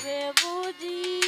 বাবে বুঝি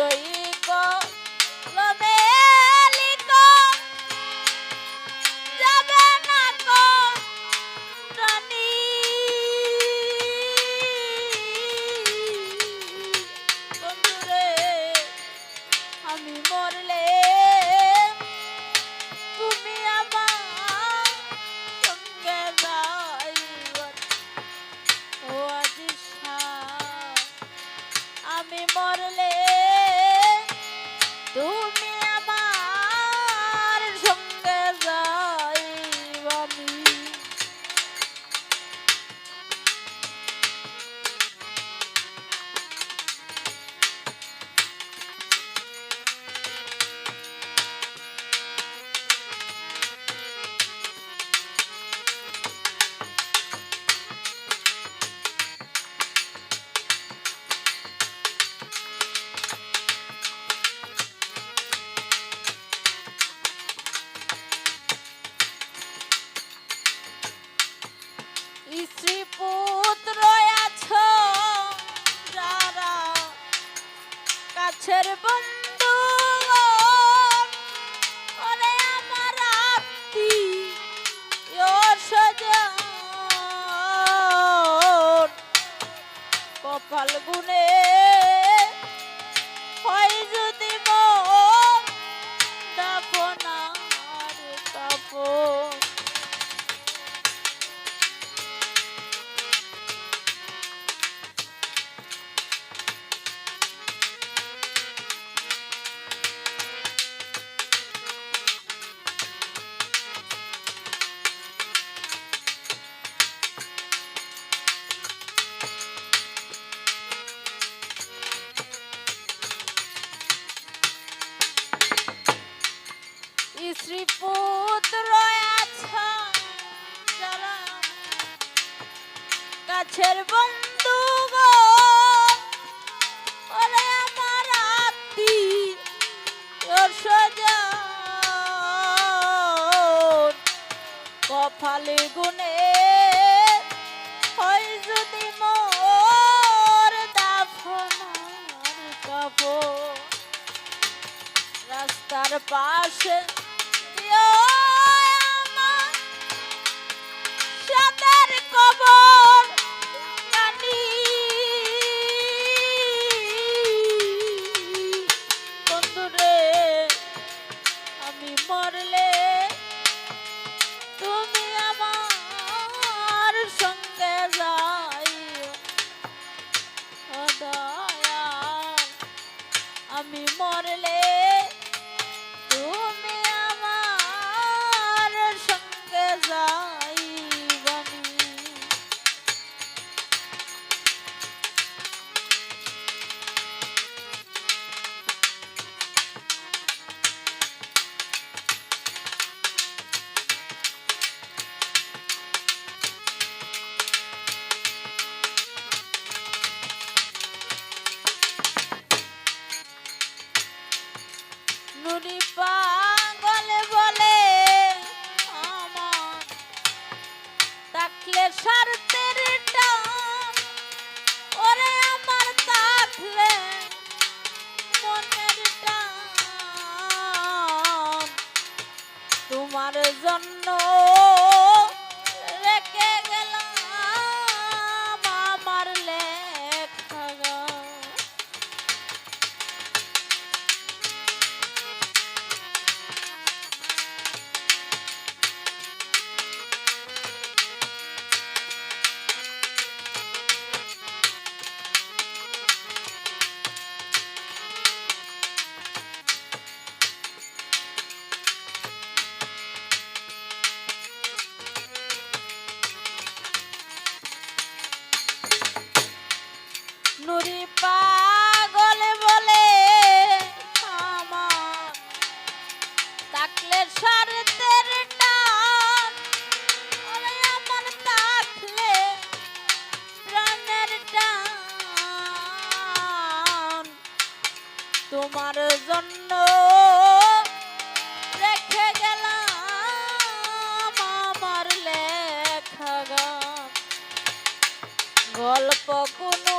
aí. কাছের বন্ধু গো। আমার আত্মি সজা। গুনে হয় যদি মোর কব রাস্তার পাশে সাদার কবর। matters know. নুরি পাগল বলে মামা তাকলে শরতের আমার তাকলে প্রাণের টান। তোমার জন্য রেখে গেলাম লেখা গল্প কোনো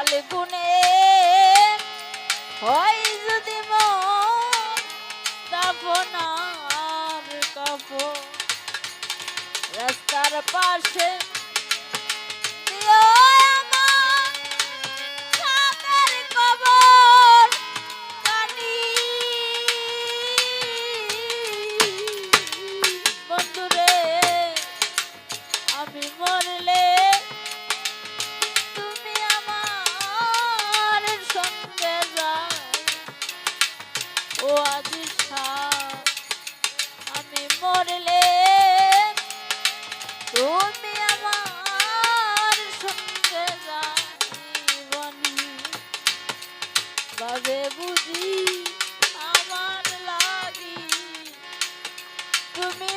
ফাল্গুনে হয় যদি দাফনার কাপ। রাস্তার পাশে তবে বুঝি আমার লাগি। তুমি